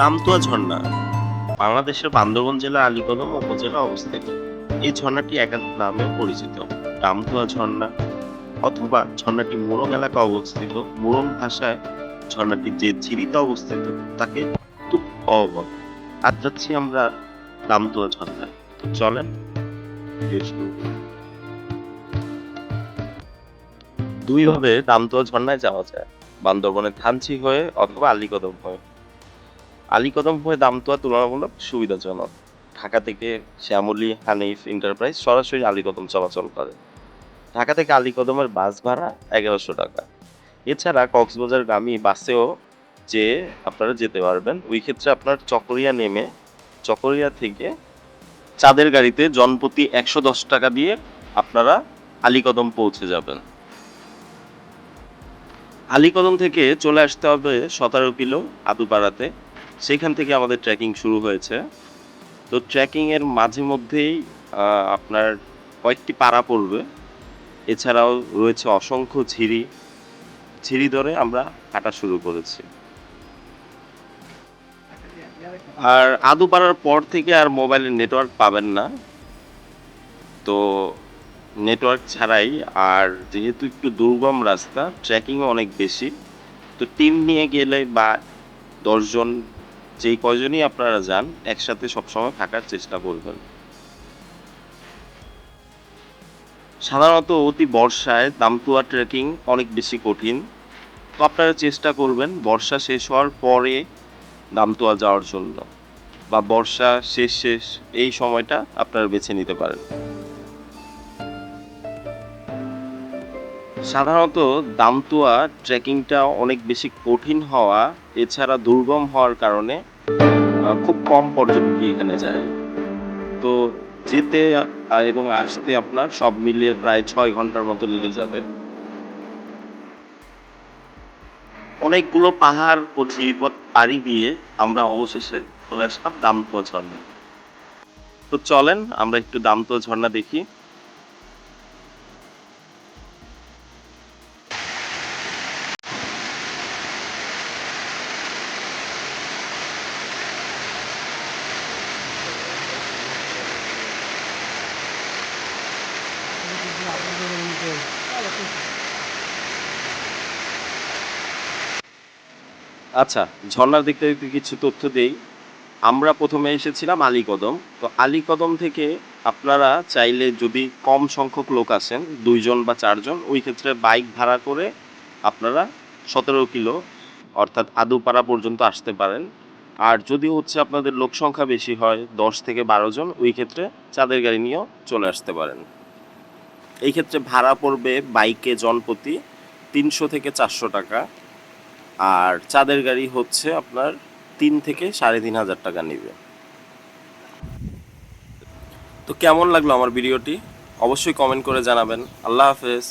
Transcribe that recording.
দামতুয়া ঝর্ণা। বাংলাদেশের বান্দরবান জেলার আলীকদম উপজেলা অবস্থিত। এই ঝর্ণাটি একাধিক নামে পরিচিত। দামতুয়া ঝর্ণা অথবা ঝর্ণাটি মোরং এলাকা অবস্থিত। মোরং ভাষায় ঝর্ণাটি যে ঝিরিতে অবস্থিত, তাকে অবল আজ যাচ্ছি আমরা দামতুয়া ঝর্ণায় তো চলেন। দুইভাবে দামতুয়া ঝর্ণায় যাওয়া যায়। বান্দরবনের থানচি হয়ে অথবা আলিকদম হয়ে। আলীকদম হয়ে দামতুয়া তুলনামূলক সুবিধাজনক। ঢাকা থেকে শ্যামলী হানিফ এন্টারপ্রাইজ সরাসরি আলীকদম চলাচল করে। ঢাকা থেকে আলীকদমের বাস ভাড়া এগারোশো টাকা। এছাড়া কক্সবাজারগামী বাসেও যে আপনারা যেতে পারবেন, ওই ক্ষেত্রে আপনার চকরিয়া নেমে, চকরিয়া থেকে চাঁদের গাড়িতে জনপ্রতি একশো দশ টাকা দিয়ে আপনারা আলীকদম পৌঁছে যাবেন। আলীকদম থেকে চলে আসতে হবে সতেরো কিলো আদুপাড়াতে। সেখান থেকে আমাদের ট্রেকিং শুরু হয়েছে। তো ট্রেকিংয়ের মাঝে মধ্যেই আপনার কয়েকটি পাড়া পড়বে। এছাড়াও রয়েছে অসংখ্য ঝিরি। ঝিরি ধরে আমরা হাঁটা শুরু করেছি। আর আদুপাড়ার পর থেকে আর মোবাইলের নেটওয়ার্ক পাবেন না। তো নেটওয়ার্ক ছাড়াই আর যেহেতু একটু দুর্গম রাস্তা ট্রেকিংও অনেক বেশি। তো টিম নিয়ে গেলে বা দশজন যেই কয়জনই আপনারা যান, একসাথে সবসময় থাকার চেষ্টা করবেন। সাধারণত অতি বর্ষায় দামতুয়া ট্রেকিং অনেক বেশি কঠিন। তো আপনারা চেষ্টা করবেন বর্ষা শেষ হওয়ার পরে দামতুয়া যাওয়ার জন্য, বা বর্ষা শেষ শেষ এই সময়টা আপনারা বেছে নিতে পারেন। সাধারণত দামতুয়া ট্রেকিংটা অনেক বেশি কঠিন হওয়া, এছাড়া দুর্গম হওয়ার কারণে খুব কম পর্যটক এখানে যায়। তো যেতে এবং আসতে আপনার সব মিলিয়ে প্রায় ছয় ঘণ্টার মতো লেগে যাবে। অনেকগুলো পাহাড় ও ঝিরিপথ পাড়ি দিয়ে আমরা অবশেষে চলে আসলাম দামতুয়া ঝর্ণা। তো চলেন, আমরা একটু দামতুয়া ঝর্ণা দেখি। আচ্ছা ঝর্ণার দিক থেকে কিছু তথ্য দেই। আমরা প্রথমে এসেছিলাম আলীকদম। তো আলীকদম থেকে আপনারা চাইলে যদি কম সংখ্যক লোক আসেন, দুইজন বা চারজন, ওই ক্ষেত্রে বাইক ভাড়া করে আপনারা সতেরো কিলো, অর্থাৎ আদুপাড়া পর্যন্ত আসতে পারেন। আর যদি হচ্ছে আপনাদের লোক সংখ্যা বেশি হয়, দশ থেকে বারো জন, ওই ক্ষেত্রে চাঁদের গাড়ি নিয়েও চলে আসতে পারেন। এই ক্ষেত্রে ভাড়া পড়বে বাইকে জনপ্রতি তিনশো থেকে চারশো টাকা। আর চাঁদের গাড়ি হচ্ছে আপনার তিন থেকে সাড়ে তিন হাজার টাকা নেবে। তো কেমন লাগল আমার ভিডিওটি? অবশ্যই কমেন্ট করে জানাবেন। আল্লাহ হাফেজ।